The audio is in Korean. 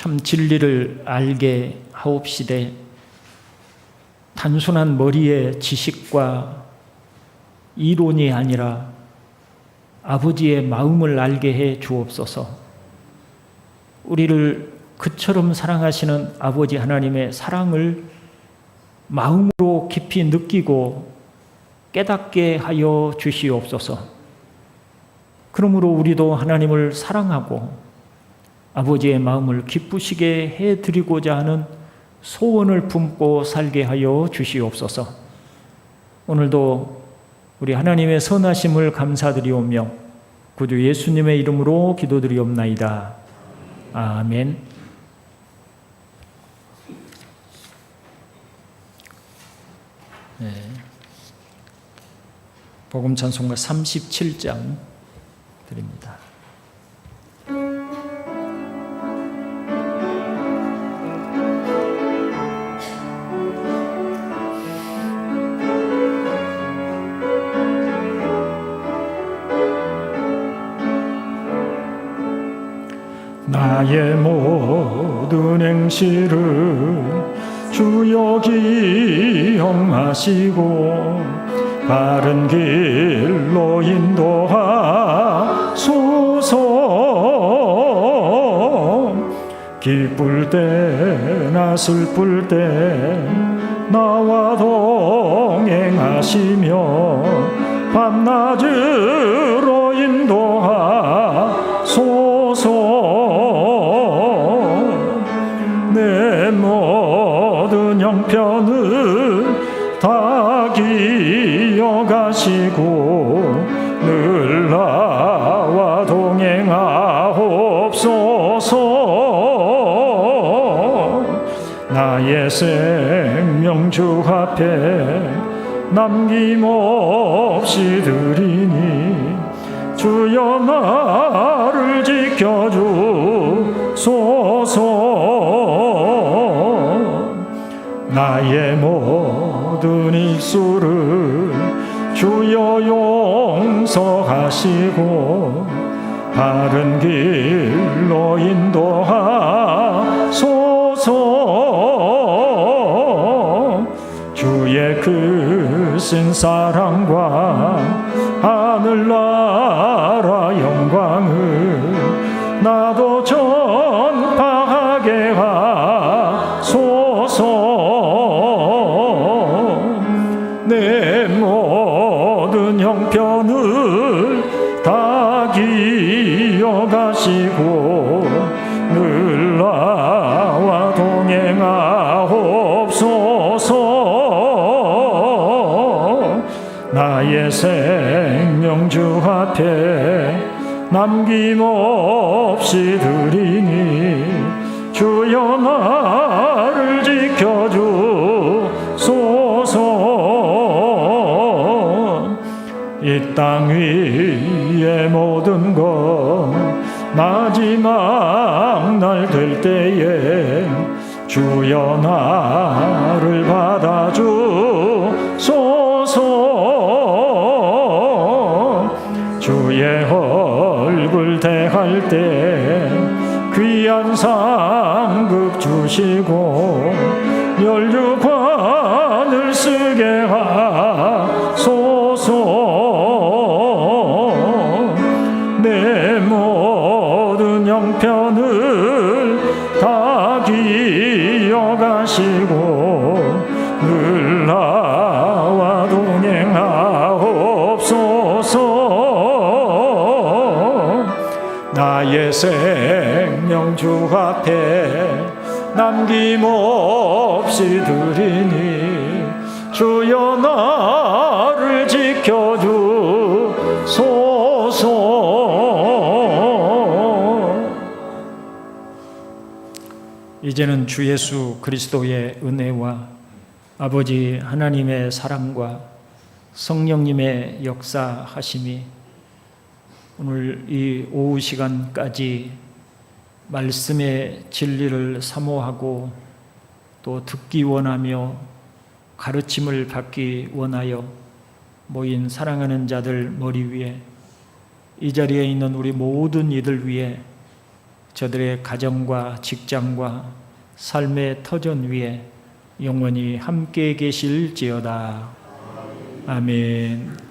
참 진리를 알게 하옵시되 단순한 머리의 지식과 이론이 아니라 아버지의 마음을 알게 해 주옵소서. 우리를 그처럼 사랑하시는 아버지 하나님의 사랑을 마음으로 깊이 느끼고 깨닫게 하여 주시옵소서. 그러므로 우리도 하나님을 사랑하고 아버지의 마음을 기쁘시게 해 드리고자 하는 소원을 품고 살게 하여 주시옵소서. 오늘도 우리 하나님의 선하심을 감사드리오며 구주 예수님의 이름으로 기도드리옵나이다. 아멘. 네. 복음 찬송가 37장 드립니다. 나의 모든 행실을 주여 기억하시고 바른 길로 인도하소서. 기쁠 때나 슬플 때 나와 동행하시며 밤낮으 형편을 다 기억하시고 늘 나와 동행하옵소서. 나의 생명 주 앞에 남김없이 드리니 주여 나를 지켜주 나의 모든 입술을 주여 용서하시고 바른 길로 인도하소서. 주의 크신 사랑과 하늘나라 영광을 나도 전 기억하시고 늘 나와 동행하옵소서. 나의 생명 주 앞에 남김없이 드리니 주여 나를 지켜주소서. 이 땅 위 의 모든 것 마지막 날 될 때에 주여 나를 받아주소서. 주의 얼굴 대할 때 귀한 상급 주시고 멸류관을 쓰게 하 내 모든 형편을 다 기억하시고 늘 나와 동행하옵소서. 나의 생명 주 앞에 남김없이 드리니 주여 나 이제는 주 예수 그리스도의 은혜와 아버지 하나님의 사랑과 성령님의 역사하심이 오늘 이 오후 시간까지 말씀의 진리를 사모하고 또 듣기 원하며 가르침을 받기 원하여 모인 사랑하는 자들 머리 위에 이 자리에 있는 우리 모든 이들 위에 저들의 가정과 직장과 삶의 터전 위에 영원히 함께 계실지어다. 아멘.